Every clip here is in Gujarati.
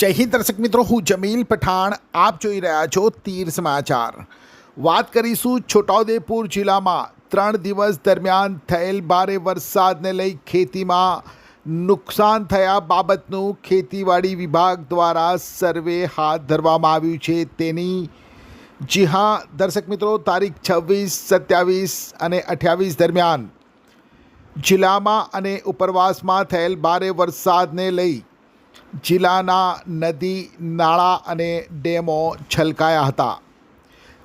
જય હિન્દ દર્શક મિત્રો, હું જમીલ પઠાણ. આપ જોઈ રહ્યા છો તીર સમાચાર. વાત કરીશું છોટાઉદેપુર જિલ્લામાં. ત્રણ દિવસ દરમિયાન થયેલ ભારે વરસાદને લઈ ખેતીમાં નુકસાન થયા બાબતનું ખેતીવાડી વિભાગ દ્વારા સર્વે હાથ ધરવામાં આવ્યું છે તેની. જી હા, દર્શક મિત્રો, તારીખ છવ્વીસ, સત્યાવીસ અને અઠ્યાવીસ દરમિયાન જિલ્લામાં અને ઉપરવાસમાં થયેલ ભારે વરસાદને લઈ જિલ્લાના નદી, નાળા અને ડેમો છલકાયા હતા.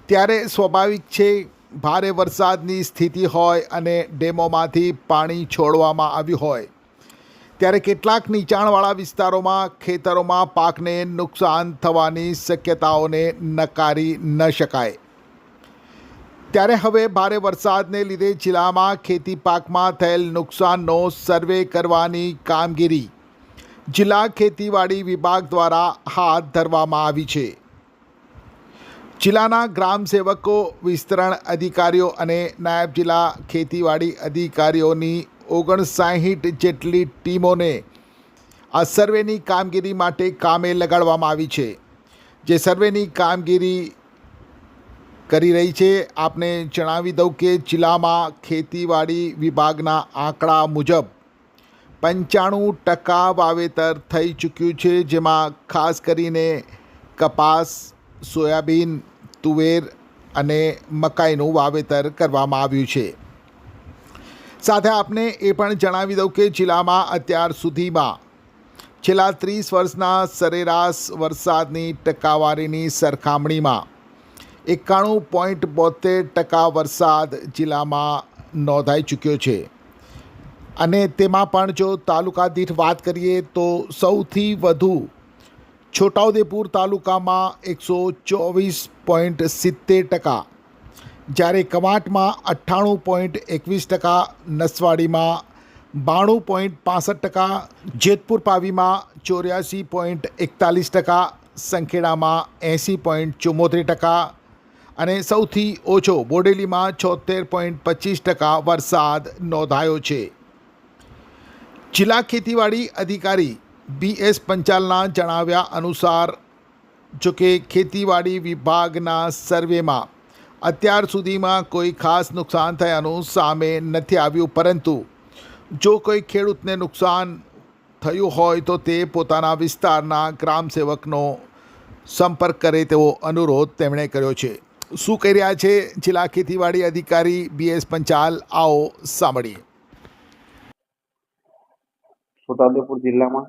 ત્યારે સ્વાભાવિક છે, ભારે વરસાદની સ્થિતિ હોય અને ડેમોમાંથી પાણી છોડવામાં આવ્યું હોય. ત્યારે કેટલાક નીચાણવાળા વિસ્તારોમાં ખેતરોમાં પાકને નુકસાન થવાની શક્યતાઓને નકારી ન શકાય. ત્યારે હવે ભારે વરસાદને લીધે જિલ્લામાં ખેતી પાકમાં થયેલ નુકસાનનો સર્વે કરવાની કામગીરી જિલ્લા ખેતીવાડી વિભાગ દ્વારા હાથ ધરવામાં આવી છે. જિલ્લાના ગ્રામ સેવકો, વિસ્તરણ અધિકારીઓ અને નાયબ જિલ્લા ખેતીવાડી અધિકારીઓની ઓગણસાઠ જેટલી ટીમોને આ સર્વેની કામગીરી માટે કામે લગાડવામાં આવી છે. જે સર્વેની કામગીરી કરી રહી છે, આપને જણાવી દઉં કે જિલ્લામાં ખેતીવાડી વિભાગના આંકડા મુજબ પંચાણું ટકા વાવેતર થઈ ચૂક્યું છે, જેમાં ખાસ કરીને કપાસ, સોયાબીન, તુવેર અને મકાઈનું વાવેતર કરવામાં આવ્યું છે. સાથે આપને એ પણ જણાવી દઉં કે જિલ્લામાં અત્યાર સુધીમાં છેલ્લા ત્રીસ વર્ષના સરેરાશ વરસાદની ટકાવારીની સરખામણીમાં એકાણું પોઈન્ટ બોતેર ટકા વરસાદ જિલ્લામાં નોંધાઈ ચૂક્યો છે. અને તેમાં પણ જો તાલુકા દીઠ વાત કરીએ તો સૌથી વધુ છોટાઉદેપુર તાલુકામાં એકસો ચોવીસ પોઈન્ટ સિત્તેર ટકા, જ્યારે કવાંટમાં અઠ્ઠાણું પોઈન્ટ એકવીસ ટકા, નસવાડીમાં બાણું પોઈન્ટ પાસઠ ટકા, જેતપુર પાવીમાં ચોર્યાસી પોઈન્ટ એકતાલીસ ટકા, સંખેડામાં એંસી પોઈન્ટ ચુમ્મોતેર ટકા અને સૌથી ઓછો બોડેલીમાં છોતેર પોઈન્ટ પચીસ ટકા વરસાદ નોંધાયો છે. જિલ્લા ખેતીવાડી અધિકારી બી એસ પંચાલના જણાવ્યા અનુસાર, જોકે ખેતીવાડી વિભાગના સર્વેમાં અત્યાર સુધીમાં કોઈ ખાસ નુકસાન થયાનું સામે નથી આવ્યું, પરંતુ જો કોઈ ખેડૂતને નુકસાન થયું હોય તો તે પોતાના વિસ્તારના ગ્રામ સેવકનો સંપર્ક કરે તેવો અનુરોધ તેમણે કર્યો છે. શું કહી રહ્યા છે? જિલ્લા ખેતીવાડી અધિકારી બી એસ પંચાલ, આવો સાંભળીએ. છોટાઉદેપુર જિલ્લામાં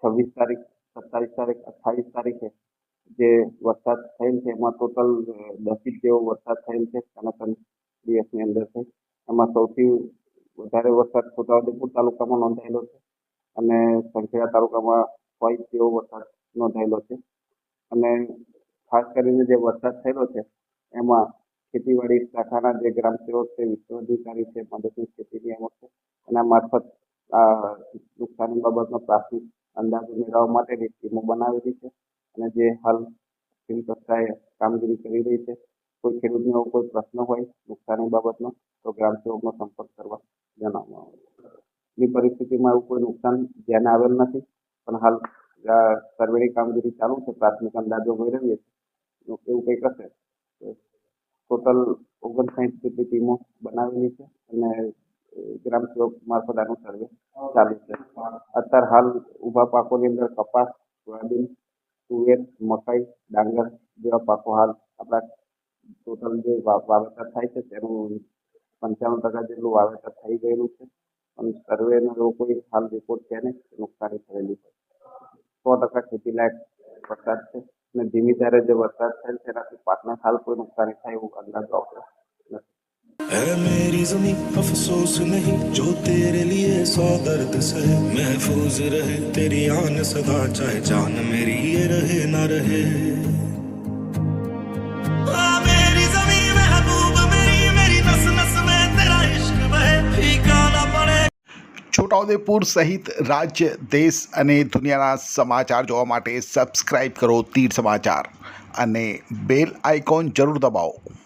છવ્વીસ તારીખ, સત્તાવીસ તારીખ, અઠ્ઠાવીસ તારીખે જે વરસાદ થયેલ છે, એમાં ટોટલ દસ ઇંચ જેવો વરસાદ થયેલ છે સનાતન દિવસની અંદર છે. એમાં સૌથી વધારે વરસાદ છોટાઉદેપુર તાલુકામાં નોંધાયેલો છે અને સંખેડા તાલુકામાં છ જેવો વરસાદ નોંધાયેલો છે. અને ખાસ કરીને જે વરસાદ થયેલો છે, એમાં ખેતીવાડી શાખાના જે ગ્રામ સેવક છે, વિશ્વ અધિકારી છે મદદની ખેતી નિયામક છે. એના મારફત આ નુકસાની બાબતનો પ્રાથમિક અંદાજો મેળવવા માટેની ટીમો બનાવેલી છે અને જે હાલ ટીમ કક્ષાએ કામગીરી કરી રહી છે. કોઈ ખેડૂતને એવો કોઈ પ્રશ્ન હોય નુકસાની બાબતનો તો ગ્રામ સેવકનો સંપર્ક કરવા જણાવવામાં આવે ની પરિસ્થિતિમાં એવું કોઈ નુકસાન ધ્યાને આવેલ નથી, પણ હાલ સર્વેની કામગીરી ચાલુ છે, પ્રાથમિક અંદાજો મેળવીએ છીએ. એવું કંઈક હશે ટોટલ ઓગણસાઠ જેટલી ટીમો બનાવેલી છે અને ગ્રામ સેવક મારફત આનું સર્વે ચાલુ છે. અત્યારે હાલ ઊભા પાકોની અંદર કપાસ, સોયાબીન, તુવેર, મકાઈ, ડાંગર જેવા પાકો હાલ આપણા ટોટલ જે વાવેતર થાય છે તેનું પંચાણું ટકા જેટલું વાવેતર થઈ ગયેલું છે. અને સર્વેનો એવો કોઈ હાલ રિપોર્ટ છે ને નુકસાની થયેલી છે સો ટકા ખેતી લાયક વરસાદ છે અને ધીમી ધારે જે વરસાદ થયેલ તેનાથી પાકના હાલ કોઈ નુકસાની થાય એવું અંદાજો નથી है मेरी जमीन अफसोस नहीं जो तेरे लिए सौ दर्द सहे महफूज रहे तेरी आन सदा चाहे जान मेरी ये रहे ना रहे आ, मेरी जमीन महबूब मेरी मेरी नस नस में तेरा इश्क बहे फीका ना पड़े છોટાઉદેપુર સહિત રાજ્ય દેશ અને દુનિયાના સમાચાર જોવા માટે સબસ્ક્રાઈબ કરો તીર સમાચાર અને બેલ આઇકોન જરૂર દબાવો